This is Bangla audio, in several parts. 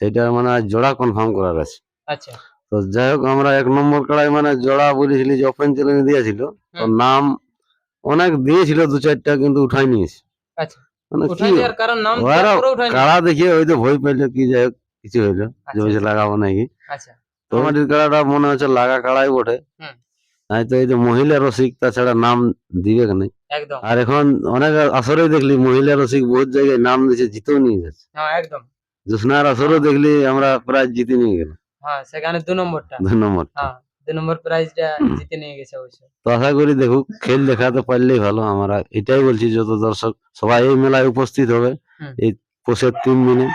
সেটা মানে জোড়া কনফার্ম করার আছে। আচ্ছা। তো যাই হোক আমরা এক নম্বর কাড়াই মানে জোড়া বলেছিলি যে ওপেন চ্যালেঞ্জ দিয়েছিল। তো নাম অনেক দিয়েছিল দু চারটা কিন্তু উঠাই নিয়েছে। আচ্ছা। মানে কি? কাড়া দেখিয়ে হয়তো ভয় পাইলো কি যাই হোক কিছু হইল যে আচ্ছা, লাগাবো নাকি। আচ্ছা। তো কাড়াটা মনে হচ্ছে লাগা কাড়াই বটে। নাই তো এই যে মহিলা রসিক তাছাড়া নাম দিবে কেন? আর এখন অনেক আসরে দেখলি মহিলা রসিক বহুত জায়গায় নাম দিয়েছে জিতেও নিয়ে যাচ্ছে। হ্যাঁ একদম। জোসনার আসরও দেখলি আমরা প্রায় জিতে নিয়ে গেলাম। হ্যাঁ সেখানে দু নম্বরটা। দু নম্বর। হ্যাঁ দু নম্বর প্রাইজটা জিতে নিয়ে গেছে অবশ্যই। তো আশা করি দেখুক খেল দেখাতে পারলেই ভালো আমরা এটাই বলছি যত দর্শক সবাই এই মেলায় উপস্থিত হবে এই পোষের তিন দিনে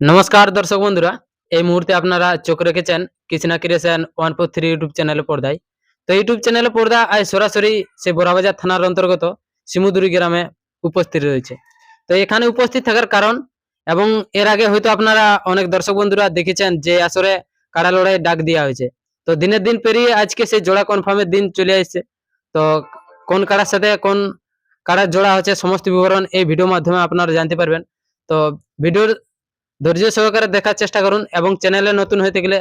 নমস্কার দর্শক বন্ধুরা এই মুহূর্তে আপনারা চোখ রেখেছেন Krishna creation one four three YouTube চ্যানেলে পর্দায়। তো ইউটিউব চ্যানেলে পর্দা আজ সরাসরি সে বোরাবাজার থানার অন্তর্গত শিমুদুরি গ্রামে উপস্থিত রয়েছে। তো এখানে উপস্থিত থাকার কারণ এবং এর আগে হয়তো আপনারা অনেক দর্শক বন্ধুরা দেখেছেন যে আসরে কারা লড়াই ডাক দেওয়া হয়েছে। তো দিনের দিন পেরিয়ে আজকে সেই জোড়া কনফার্মের দিন চলে আসছে। তো কোন কারার সাথে কোন কাড়ার জোড়া হচ্ছে সমস্ত বিবরণ এই ভিডিওর মাধ্যমে আপনারা জানতে পারবেন। তো ভিডিওর ধৈর্য সহকারে দেখার চেষ্টা করুন এবং চ্যানেলে নতুন হয়ে গেলে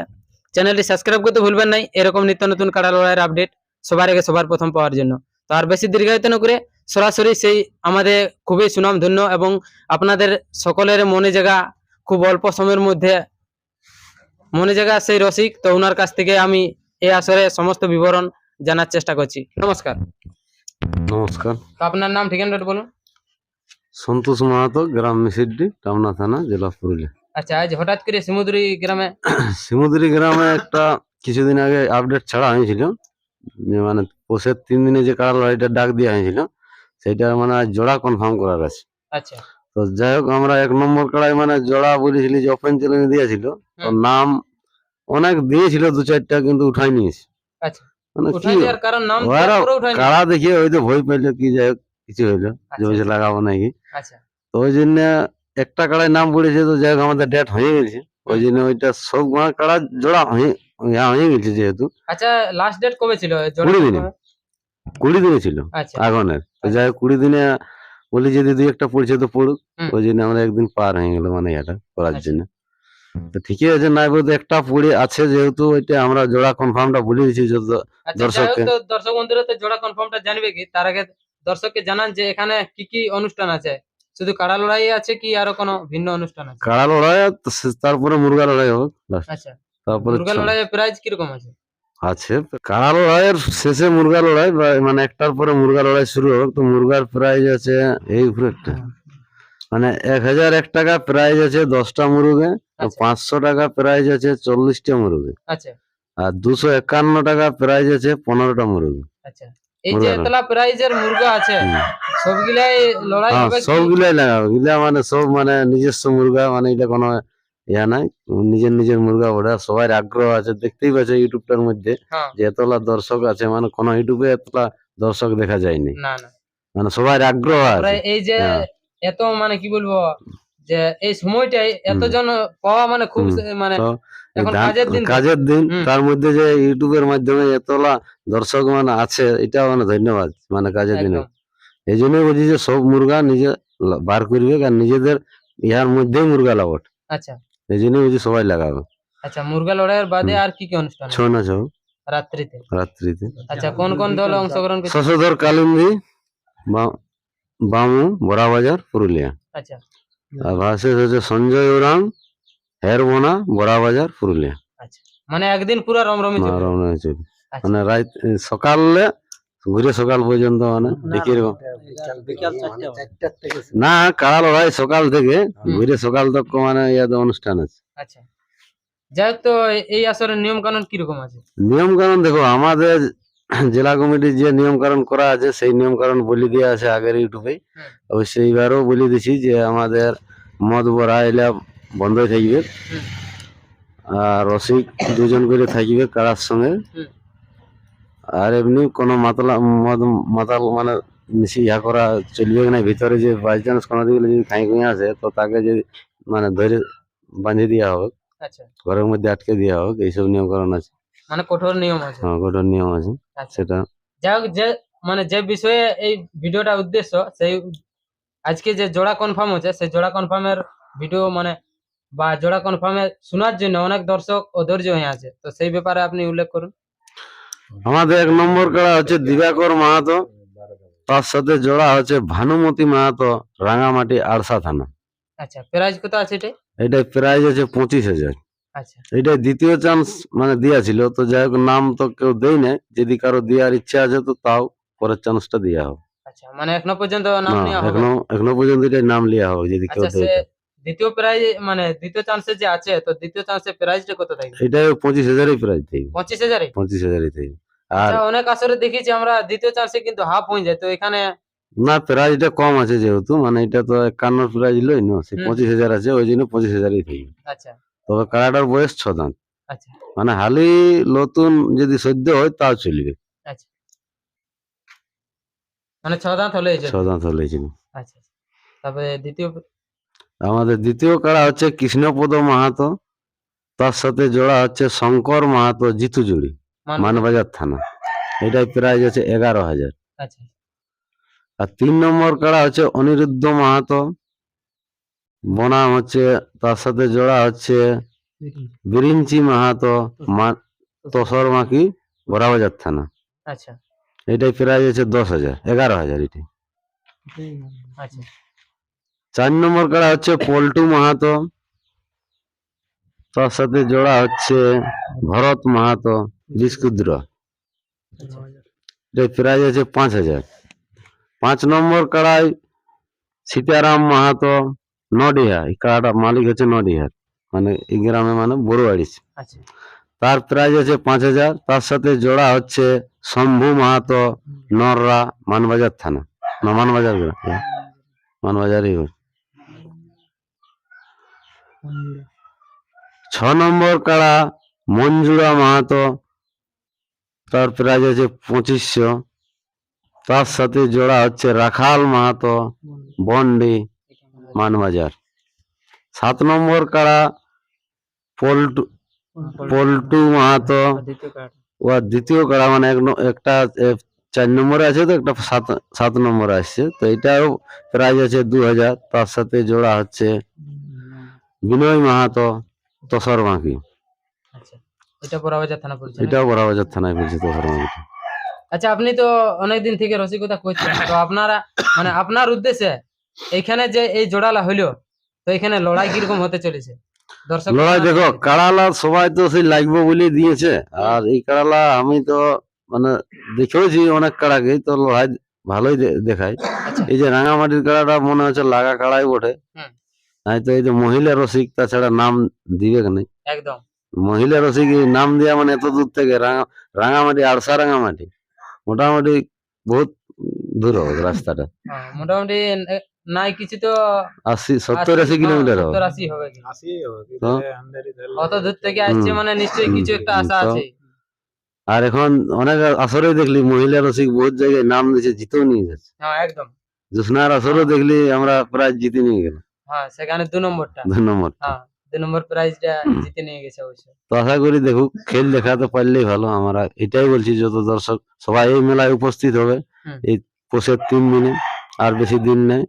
চ্যানেলটি সাবস্ক্রাইব করতে ভুলবেন নাই। এরকম নিত্য নতুন কাড়া লড়াইয়ের আপডেট সবার আগে সবার প্রথম পাওয়ার জন্য। তো আর বেশি দীর্ঘায়িত না করে সরাসরি সেই আমাদের খুবই সুনাম ধন্য এবং আপনাদের সকলের মনে জায়গা খুব অল্প সময়ের মধ্যে মনে জায়গা সেই রসিক তো ওনার কাছ থেকে আমি এই আসরে সমস্ত বিবরণ জানার চেষ্টা করছি। নমস্কার। নমস্কার। তো আপনার নাম ঠিকানাটা বলুন। সন্তোষ মাহাতো গ্রাম মিসিড্ডি টামনা থানা জেলা পুরুলিয়া। আচ্ছা আজ হঠাৎ করে শিমুদুরি গ্রামে শিমুদুরি গ্রামে একটা কিছুদিন আগে আপডেট ছাড়া হয়েছিল। মানে পোষের তিন দিনে যে কাড়া লড়াইটা ডাক দেওয়া হয়েছিল সেটা মানে আজ জোড়া কনফার্ম করার আছে আচ্ছা। তো যাই হোক আমরা এক নম্বর কাড়াই মানে জোড়া বলেছিলি যে ওপেন চ্যালেঞ্জ দিয়েছিল তো নাম অনেক দিয়েছিল দু চারটা কিন্তু উঠাই নিয়েছে। আচ্ছা। মানে কি? কাড়া দেখিয়ে হয়তো ভয় পাইলো কি যাই হোক কিছু হইল যে আচ্ছা, লাগাবো নাকি। আচ্ছা। তো ওই জন্য একটা কাড়ায় নাম পড়েছে তো যাই হোক আমাদের ডেট হয়ে গেছে। ওই জন্য ওইটা সব কাড়া জোড়া হয়ে হয়ে গেছে যেহেতু। আচ্ছা লাস্ট ডেট কবে ছিল? কুড়ি দিনে। কুড়ি দিনে ছিল আচ্ছা। আগনের। তো যাই হোক কুড়ি দিনে বলি যদি দুই একটা পড়ছে তো পড়ুক। ওই জন্য আমরা একদিন পার হয়ে গেল মানে এটা করার আচ্ছা। জন্য। তো ঠিকই আছে নাই বলতে একটা পড়ে আছে যেহেতু ওইটা আমরা জোড়া কনফার্মটা বলে দিয়েছি যত আচ্ছা দর্শককে- দর্শক বন্ধুরা তো জোড়া কনফার্মটা জানবে কি? তার আগে দর্শককে জানান যে এখানে কি কি অনুষ্ঠান আছে। শুধু কাড়া লড়াই আছে কি আরও কোনো ভিন্ন অনুষ্ঠান আছে? কাড়া লড়াই তারপরে মুরগা লড়াই হোক আচ্ছা তারপরে মুরগা লড়াইয়ের প্রাইস কীরকম আছে? আছে কাড়া লড়াইয়ের শেষে মুরগা লড়াই মানে একটার পরে মুরগা লড়াই শুরু হোক তো মুরগার প্রাইজ আছে এই উপরে একটা মানে এক হাজার এক টাকা প্রাইজ আছে দশটা মুরগে আচ্ছা। পাঁচশো টাকা প্রাইজ আছে চল্লিশটা মুরগে। আচ্ছা। আর দুশো একান্ন টাকা প্রাইজ আছে পনেরোটা মুরগি। আচ্ছা। এই যে। এতলা প্রাইজের মুরগা আছে। সবগুলাই লড়াই হ্যাঁ হবে সবগুলাই লাগাবো গিলা মানে সব মানে নিজস্ব মুরগা মানে এটা কোনো ইয়া নাই। নিজের নিজের মুরগা ওটা সবার আগ্রহ আছে। দেখতেই পাচ্ছে ইউটিউবটার মধ্যে হ্যাঁ। যে এতলা দর্শক আছে মানে কোনো ইউটিউবে এতলা দর্শক দেখা যায়নি। না না। মানে সবার আগ্রহ আছে। এই যে হ্যাঁ। এত মানে কি বলব যে এই সময়টাই এতজন পাওয়া মানে খুব মানে কাজের দিন। তার মধ্যে যে ইউটিউবের মাধ্যমে এতলা দর্শক মানে আছে এটা মানে ধন্যবাদ মানে কাজের দিনে। এই জন্যই বলছি যে সব মুরগা নিজে বার করবে আর নিজেদের ইহার মধ্যেই মুরগা লাগাবো আচ্ছা। এই জন্যই বলছি সবাই লাগাবে। আচ্ছা মুরগা লড়াইয়ের বাদে আর কি কি অনুষ্ঠান ছ? না ছৌ রাত্রিতে। রাত্রিতে। আচ্ছা কোন কোন দল অংশগ্রহণ করছে শশধর কালিন্দি বা- বামু বড়াবাজার পুরুলিয়া। আচ্ছা। আর ভার্সেস হচ্ছে সঞ্জয় ওরাং হেরবোনা বড়াবাজার পুরুলিয়া। আচ্ছা। মানে একদিন পুরো রমরমি চলবে। রমনা চলবে। আচ্ছা। মানে রাত সকালে ঘুরে সকাল পর্যন্ত মানে দেখি এরকম না কাল লড়াই সকাল থেকে ঘুরে সকাল তক মানে ইয়াতে অনুষ্ঠান আছে। আচ্ছা। যাই তো এই আসরের নিয়ম কানুন কীরকম আছে? নিয়ম কারণ দেখো আমাদের জেলা কমিটির যে নিয়ম কারণ করা আছে সেই নিয়ম কারণ বলে দেওয়া আছে আগের ইউটিউবে। অবশ্যই এবারও বলে দিছি যে আমাদের মদ বড়া এলা বন্ধ থাকবে। আর রসিক দুজন করে থাকবে কারার সঙ্গে। আর এমনি কোনো মাতলা মাতাল মানে ইয়া করা চলবে না ভিতরে যে বাই চান্স কোনো দিকে যদি খাই খুঁয়ে আসে তো তাকে যদি মানে ধরে বাঁধে দেওয়া হোক আচ্ছা। ঘরের মধ্যে আটকে দেওয়া হোক এইসব নিয়ম কারণ আছে। মানে কঠোর নিয়ম আছে। হ্যাঁ কঠোর নিয়ম আছে আচ্ছা। সেটা। যাই হোক যে মানে যে বিষয়ে এই ভিডিওটা উদ্দেশ্য সেই আজকে যে জোড়া কনফার্ম হচ্ছে সেই জোড়া কনফার্মের ভিডিও মানে বা জোড়া কনফার্মে শোনার জন্য অনেক দর্শক অধৈর্য হয়ে আছে। তো সেই ব্যাপারে আপনি উল্লেখ করুন। আমাদের এক নম্বর কাড়া হচ্ছে দিবাকর মাহাতো তার সাথে জোড়া হচ্ছে ভানুমতি মাহাতো রাঙামাটি আড়সা থানা। আচ্ছা প্রাইজ কত আছে এটা? এটা প্রাইজ আছে পঁচিশ হাজার। আচ্ছা। এটা দ্বিতীয় চান্স মানে দিয়েছিল তো যাই হোক নাম তো কেউ দেই না যদি কারও দেওয়ার ইচ্ছা আছে তো তাও পরের চান্সটা দেওয়া হবে। আচ্ছা মানে এখনও পর্যন্ত নাম নেওয়া হবে? এখনও এখনও পর্যন্ত এটা নাম লিয়া হবে যদি কেউ আচ্ছা দেয় দ্বিতীয় প্রাইজ মানে দ্বিতীয় চান্সে যে আছে তো দ্বিতীয় চান্সে প্রাইজটা কত থাকবে? এটা পঁচিশ হাজারই প্রাইজ থাকবে পঁচিশ হাজারে পঁচিশ হাজারই থাকবে আর আচ্ছা অনেক আসরে দেখেছি আমরা দ্বিতীয় চান্সে কিন্তু হাফ হয়ে যায় তো এখানে না প্রাইজটা কম আছে যেহেতু মানে এটা তো একান্ন প্রাইজ লই না সে। পঁচিশ হাজার আছে ওই জন্য পঁচিশ হাজারই থাকবে আচ্ছা। তবে কাড়াটার বয়স ছ দাঁত আচ্ছা। মানে হালি নতুন যদি সদ্য হয় তাও চলবে। আচ্ছা। মানে ছ দাঁত হলে ছ দাঁত হলেছিল আচ্ছা তারপরে দ্বিতীয় আমাদের দ্বিতীয় কাড়া হচ্ছে কৃষ্ণপদ মাহাতো তার সাথে জোড়া হচ্ছে শঙ্কর মাহাতো জিতু জুড়ি মানবাজার থানা। এটাই প্রাইজ আছে এগারো হাজার। আচ্ছা। আর তিন নম্বর কাড়া হচ্ছে অনিরুদ্ধ মাহাতো বনাম হচ্ছে তার সাথে জোড়া হচ্ছে বিরিঞ্চি মাহাতো তসর মাকি বড়াবাজার থানা। আচ্ছা। এটাই প্রাইজ আছে দশ হাজার এগারো হাজার এটাই। আচ্ছা। চার নম্বর কাড়া হচ্ছে পল্টু মাহাতো। তার সাথে জোড়া হচ্ছে ভরত মাহাতো বিস্কুদ্র এটাই প্রাইজ আছে পাঁচ হাজার। পাঁচ নম্বর কাড়াই সীতারাম মাহাতো নডিহা। এই কাড়াটা মালিক হচ্ছে নডিহার। মানে এই গ্রামে মানে বড়ুয়াড়ি। আচ্ছা। তার প্রাইজ আছে পাঁচ হাজার। তার সাথে জোড়া হচ্ছে শম্ভু মাহাতো নররা মানবাজার থানা। না মানবাজার গ্রাম। হ্যাঁ, মানবাজারই। ছ নম্বর কাড়া মঞ্জুরা মাহাতো তার প্রাইজ আছে পঁচিশশো। তার সাথে জোড়া হচ্ছে রাখাল মাহাতো বন্ডি মানবাজার। সাত নম্বর কাড়া পল্টু পল্টু মাহাতো ও দ্বিতীয় কাড়া মানে একটা চার নম্বরে আছে তো একটা সাত সাত নম্বরে আসছে। তো এটাও প্রাইজ আছে দু হাজার তার সাথে জোড়া হচ্ছে বিনয় মাহাতো তসর বাঁকি। আচ্ছা এটা বড়াবাজার থানা পড়ছে বড়াবাজার থানায় পড়ছে তসর বাঁকি। আচ্ছা আপনি তো অনেকদিন থেকে রসিকতা করছেন তো আপনারা মানে আপনার উদ্দেশ্যে এইখানে যে এই জোড়ালা হইল তো এখানে লড়াই কীরকম হতে চলেছে? দর্শক লড়াই দেখো কাড়ালা সবাই তো সেই লাগবে বলে দিয়েছে আর এই কাড়ালা আমি তো মানে দেখেওছি অনেক কাড়াকে তো লড়াই ভালোই দেখায়। আচ্ছা। এই যে রাঙামাটির কাড়াটা মনে হচ্ছে লাগা কাড়াই বটে। তো এই যে মহিলা রসিক তাছাড়া নাম দিবে কেন একদম। মহিলা রসিক নাম দেওয়া মানে এত দূর থেকে রাঙামাটি আড়সা রাঙামাটি। মোটামুটি বহুত দূর হবে রাস্তাটা। হ্যাঁ, মোটামুটি নাই কিছু তো আশি সত্তর আশি কিলোমিটার হবে। আশি হবে অত দূর থেকে আসছে মানে নিশ্চয়ই কিছু একটা আশা আছে। আর এখন অনেক আসরে দেখলি মহিলা রসিক বহুত জায়গায় নাম দিয়েছে জিতেও নিয়ে যাচ্ছে। হ্যাঁ একদম। জোসনার আসরও দেখলি আমরা প্রায় জিতে নিয়ে গেলাম। হ্যাঁ সেখানে দু নম্বরটা। দু নম্বর হ্যাঁ দু নম্বর প্রাইজটা জিতে নিয়ে গেছে অবশ্য তো আশা করি দেখুক খেল দেখাতে পারলেই ভালো আমরা এটাই বলছি যত দর্শক সবাই এই মেলায় উপস্থিত হবে এই পোষের তিন দিনে আর বেশি দিন নেই।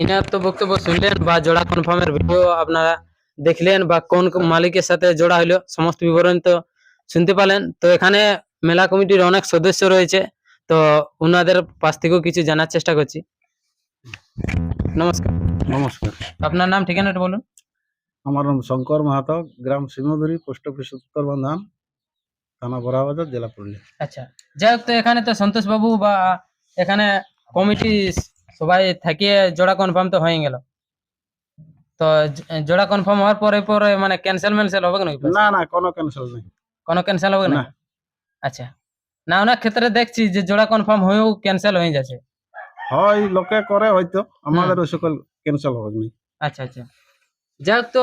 ইনার তো বক্তব্য শুনলেন বা জোড়া কনফার্মের ভিডিও আপনারা দেখলেন বা কোন কোন মালিকের সাথে জোড়া হইল সমস্ত বিবরণ তো শুনতে পারলেন। তো এখানে মেলা কমিটির অনেক সদস্য রয়েছে তো ওনাদের পাশ থেকেও কিছু জানার চেষ্টা করছি। নমস্কার। নমস্কার। আপনার নাম ঠিকানাটা বলুন। আমার নাম শঙ্কর মাহাতো গ্রাম সিংহদুরি পোস্ট অফিস উত্তর বন্ধান থানা বড়াবাজার জেলা পুরুলিয়া। আচ্ছা যাই হোক তো এখানে তো সন্তোষ বাবু বা এখানে কমিটি সবাই থাকিয়ে জোড়া কনফার্ম তো হয়ে গেল। তো জোড়া কনফার্ম হওয়ার পরে পরে মানে ক্যান্সেল ম্যান্সেল হবে নাকি না? না কোনো ক্যান্সেল নেই। কোনো ক্যান্সেল হবে না? না। আচ্ছা। না অনেক ক্ষেত্রে দেখছি যে জোড়া কনফার্ম হয়েও ক্যান্সেল হয়ে যাচ্ছে। হয় লোকে করে হয়তো আমাদের ওই সকল ক্যান্সেল হবে না? আচ্ছা আচ্ছা। যাই হোক তো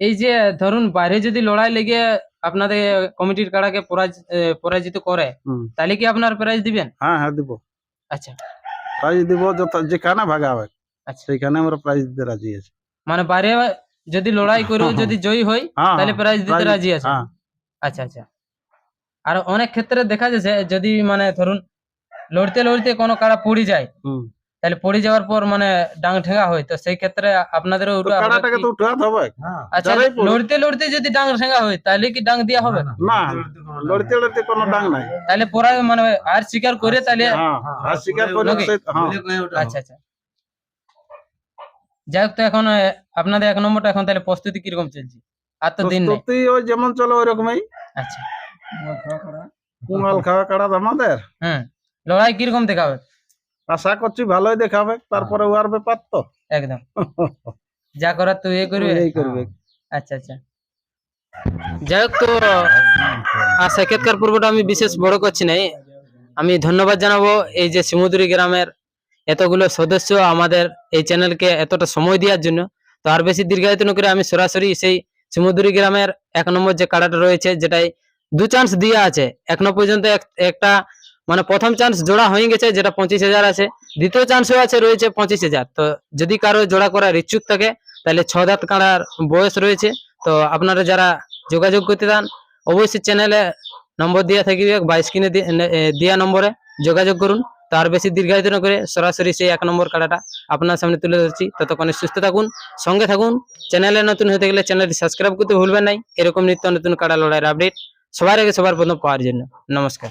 এই যে ধরুন বাইরে যদি লড়াই লেগে আপনাদের কমিটির কাড়াকে পরাজ- পরাজিত করে তাহলে কি আপনার প্রাইজ দিবেন? হ্যাঁ হ্যাঁ দিব। আচ্ছা। প্রাইজ দিব যেখানে ভাগা হবে আচ্ছা। সেইখানে আমরা প্রাইজ দিতে রাজি আছি। মানে বাইরে যদি লড়াই করেও যদি জয়ী হই হ্যাঁ তাহলে হ্যাঁ, প্রাইজ দিতে রাজি আছে হ্যাঁ। আচ্ছা আচ্ছা। আর অনেক ক্ষেত্রে দেখা যাচ্ছে যদি মানে ধরুন লড়তে লড়তে কোনো কাড়া পড়ে যায়। তাহলে পড়ে যাওয়ার পর মানে ডাং ঠেঙ্গা হয়। তো সেই ক্ষেত্রে উঠাতে হবে। আচ্ছা লড়তে লড়তে যদি ডাং ঠেঙ্গা হয় তাহলে কি ডাং দেওয়া হবে? না লড়তে লড়তে কোনো ডাং নাই। তাহলে পড়া মানে আর স্বীকার করে তাহলে হ্যাঁ আর স্বীকার করে হ্যাঁ। আচ্ছা আচ্ছা। যাই হোক তো এখন আপনাদের এক নম্বরটা এখন তাহলে প্রস্তুতি কীরকম চলছে? আর তো দিন নেই। প্রস্তুতি ওই যেমন চলে ওই রকমই আচ্ছা। কুঙাল খাওয়া কাড়া আমাদের হুম লড়াই কীরকম দেখাবে? আশা করছি ভালোই দেখাবে তারপরে ওয়ার ব্যাপার তো। একদম। যা করার তুই এ করবে? এই করবে। আচ্ছা আচ্ছা। যাই হোক তো আর সাক্ষাৎকার পর্বটা আমি বিশেষ বড় করছি নাই। আমি ধন্যবাদ জানাব এই যে শিমুদুরি গ্রামের এতগুলো সদস্য আমাদের এই চ্যানেলকে এতটা সময় দেওয়ার জন্য। তো আর বেশি দীর্ঘায়িত না করে আমি সরাসরি সেই শিমুদুরি গ্রামের এক নম্বর যে কাড়াটা রয়েছে যেটাই দু চান্স দেওয়া আছে। এখনও পর্যন্ত এক- একটা মানে প্রথম চান্স জোড়া হয়ে গেছে, যেটা পঁচিশ হাজার আছে। দ্বিতীয় চান্সও আছে, রয়েছে পঁচিশ হাজার। তো যদি কারও জোড়া করার ইচ্ছুক থাকে, তাহলে ছ দাঁত কাড়ার বয়স রয়েছে। তো আপনারা যারা যোগাযোগ করতে চান, অবশ্যই চ্যানেলে নম্বর দেওয়া থাকবে, বা স্ক্রিনে দেওয়া নম্বরে যোগাযোগ করুন। তার বেশি দীর্ঘায়িত না করে সরাসরি সেই এক নম্বর কাটাটা আপনার সামনে তুলে ধরছি। ততক্ষণে সুস্থ থাকুন, সঙ্গে থাকুন। চ্যানেলে নতুন হতে গেলে চ্যানেলটি সাবস্ক্রাইব করতে ভুলবেন নাই। এরকম নিত্য নতুন কাটা লড়াইয়ের আপডেট সবার আগে সবার প্রথম পাওয়ার জন্য। নমস্কার।